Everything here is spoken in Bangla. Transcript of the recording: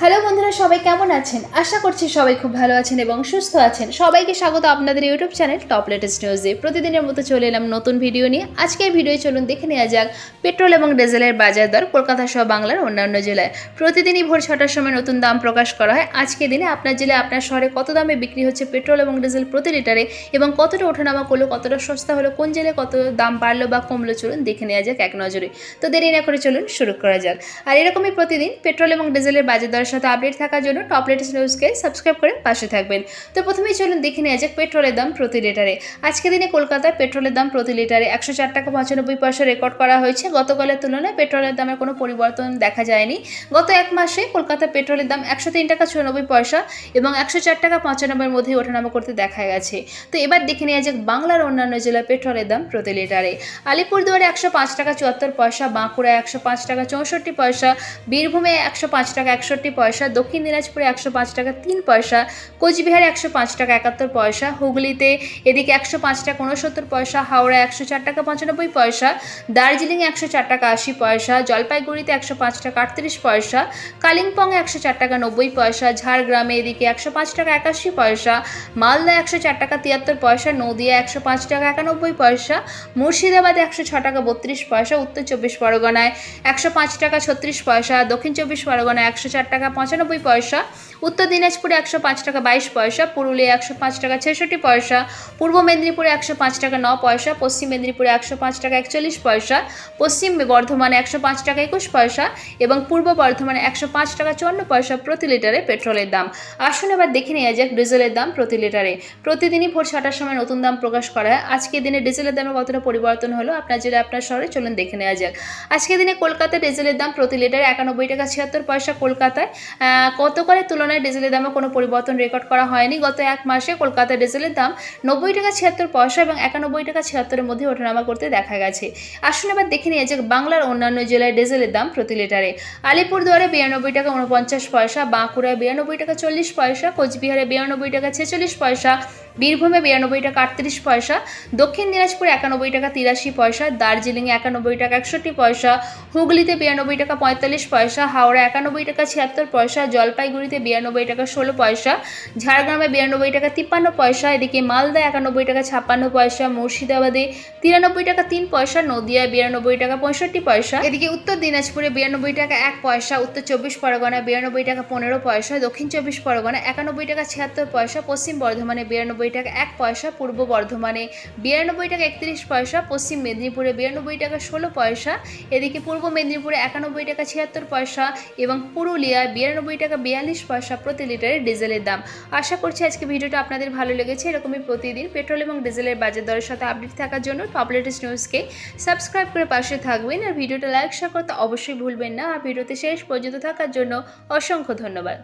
হ্যালো বন্ধুরা, সবাই কেমন আছেন? আশা করছি সবাই খুব ভালো আছেন এবং সুস্থ আছেন। সবাইকে স্বাগত আপনাদের ইউটিউব চ্যানেল টপ লেটেস্ট নিউজে প্রতিদিনের মতো চলে এলাম নতুন ভিডিও নিয়ে। আজকের ভিডিও চলুন দেখে নেওয়া যাক, পেট্রোল এবং ডিজেলের বাজার দর কলকাতা সহ বাংলার অন্যান্য জেলায়। প্রতিদিনই ভোর ছটার সময় নতুন দাম প্রকাশ করা হয়। আজকের দিনে আপনার জেলায় আপনার শহরে কত দামে বিক্রি হচ্ছে পেট্রোল এবং ডিজেল প্রতি লিটারে এবং কতটা ওঠানামা করল, কতটা সস্তা হলো, কোন জেলায় কত দাম বাড়লো বা কমলো চলুন দেখে নেওয়া যাক এক নজরে। তো দেরি না করে চলুন শুরু করা যাক। আর এরকমই প্রতিদিন পেট্রোল এবং ডিজেলের বাজার দরের সাথে আপডেট থাকার জন্য টপ লেটেস্ট নিউজকে সাবস্ক্রাইব করে পাশে থাকবেন। তো প্রথমেই চলুন দেখে নেওয়া যাক পেট্রোলের দাম প্রতি লিটারে। আজকের দিনে কলকাতায় পেট্রোলের দাম প্রতি লিটারে একশো চার টাকা পঁচানব্বই পয়সা রেকর্ড করা হয়েছে। গতকালের তুলনায় পেট্রোলের দামের কোনো পরিবর্তন দেখা যায়নি। গত এক মাসে কলকাতা পেট্রোলের দাম একশো তিন টাকা চুরানব্বই পয়সা এবং একশো চার টাকা পঁচানব্বইয়ের মধ্যে ওঠানামা করতে দেখা গেছে। তো এবার দেখে নেওয়া যাক বাংলার অন্যান্য জেলার পেট্রোলের দাম প্রতি লিটারে। আলিপুরদুয়ারে একশো পাঁচ টাকা চুয়াত্তর পয়সা বাঁকুড়া একশো পাঁচ টাকা চৌষট্টি পয়সা, বীরভূমে একশো পাঁচ টাকা একষট্টি পয়সা, দক্ষিণ দিনাজপুরে একশো পাঁচ টাকা, তিন পয়সা, কোচবিহারে একশো পাঁচ টাকা একাত্তর পয়সা, হুগলিতে এদিকে একশো পাঁচ টাকা উনসত্তর পয়সা হাওড়া একশো চার টাকা পঁচানব্বই পয়সা, দার্জিলিংয়ে একশো চার টাকা আশি পয়সা, জলপাইগুড়িতে একশো পাঁচ টাকা আটত্রিশ পয়সা, কালিম্পংয়ে একশো চার টাকা নব্বই পয়সা, ঝাড়গ্রামে এদিকে একশো পাঁচ টাকা একাশি পয়সা মালদা একশো চার টাকা তিয়াত্তর পয়সা নদিয়া একশো পাঁচ টাকা একানব্বই পয়সা, মুর্শিদাবাদে একশো ছ টাকা বত্রিশ পয়সা, উত্তর চব্বিশ পরগনায় একশো পাঁচ টাকা ছত্রিশ পয়সা, দক্ষিণ চব্বিশ পরগনায় একশো চার টাকা পঁচানব্বই পয়সা। উত্তর দিনাজপুরে একশো পাঁচ টাকা বাইশ পয়সা, পুরুলিয়া একশো পাঁচ টাকা ছেষট্টি পয়সা, পূর্ব মেদিনীপুরে একশো পাঁচ টাকা ন পয়সা, পশ্চিম মেদিনীপুরে একশো পাঁচ টাকা একচল্লিশ পয়সা, পশ্চিম বর্ধমানে একশো পাঁচ টাকা একুশ পয়সা এবং পূর্ব বর্ধমানে একশো পাঁচ টাকা চুয়ান্ন পয়সা প্রতি লিটারে পেট্রোলের দাম। আসুন এবার দেখে নেওয়া যাক ডিজেলের দাম প্রতি লিটারে। প্রতিদিনই ভোর ছটার সময় নতুন দাম প্রকাশ করা হয়। আজকের দিনে ডিজেলের দামে কতটা পরিবর্তন হলো আপনার জেলা আপনার শহরে চলুন দেখে নেওয়া যাক। আজকের দিনে কলকাতায় ডিজেলের দাম প্রতি লিটারে একানব্বই টাকা ছিয়াত্তর পয়সা কলকাতায়। আহ, গতকালের তুলনায় ডিজেলের দামে কোনো পরিবর্তন রেকর্ড করা হয়নি? গত এক মাসে কলকাতায় ডিজেলের দাম নব্বই টাকা ছিয়াত্তর পয়সা এবং একানব্বই টাকা ছিয়াত্তরের মধ্যে ওঠানামা করতে দেখা গেছে। আসুন এবার দেখে নিয়ে যাক বাংলার অন্যান্য জেলায় ডিজেলের দাম প্রতি লিটারে। আলিপুরদুয়ারে বিরানব্বই টাকা উনপঞ্চাশ পয়সা বাঁকুড়ায় বিরানব্বই টাকা চল্লিশ পয়সা কোচবিহারে বিরানব্বই টাকা ছেচল্লিশ পয়সা বীরভূমে বিরানব্বই টাকা আটত্রিশ পয়সা দক্ষিণ দিনাজপুরে একানব্বই টাকা তিরাশি পয়সা দার্জিলিংয়ে একানব্বই টাকা একষট্টি পয়সা হুগলিতে বিরানব্বই টাকা পঁয়তাল্লিশ পয়সা হাওড়া একানব্বই টাকা ছিয়াত্তর পয়সা, জলপাইগুড়িতে বিরানব্বই টাকা ষোলো পয়সা, ঝাড়গ্রামে বিরানব্বই টাকা তিপ্পান্ন পয়সা, এদিকে মালদা একানব্বই টাকা ছাপ্পান্ন পয়সা, মুর্শিদাবাদে তিরানব্বই টাকা তিন পয়সা, নদিয়ায় বিরানব্বই টাকা পঁয়ষট্টি পয়সা, এদিকে উত্তর দিনাজপুরে বিরানব্বই টাকা এক পয়সা, উত্তর চব্বিশ পরগনা বিরানব্বই টাকা পনেরো পয়সা, দক্ষিণ চব্বিশ পরগনা একানব্বই টাকা ছিয়াত্তর পয়সা, পশ্চিম বর্ধমানে বিরানব্বই টাকা এক পয়সা, পূর্ব বর্ধমানে বিরানব্বই টাকা একত্রিশ পয়সা, পশ্চিম মেদিনীপুরে বিরানব্বই টাকা ষোলো পয়সা, এদিকে পূর্ব মেদিনীপুরে একানব্বই টাকা ছিয়াত্তর পয়সা এবং পুরুলিয়ায় বিরানব্বই টাকা বিয়াল্লিশ পয়সা প্রতি লিটারে ডিজেলের দাম। আশা করছি আজকে ভিডিওটা আপনাদের ভালো লেগেছে। এরকমই প্রতিদিন পেট্রোল এবং ডিজেলের বাজার দরের সাথে আপডেট থাকার জন্য টপ নিউজকে সাবস্ক্রাইব করে পাশে থাকবেন। আর ভিডিওটা লাইক, শেয়ার করতে অবশ্যই ভুলবেন না। আর ভিডিওতে শেষ পর্যন্ত থাকার জন্য অসংখ্য ধন্যবাদ।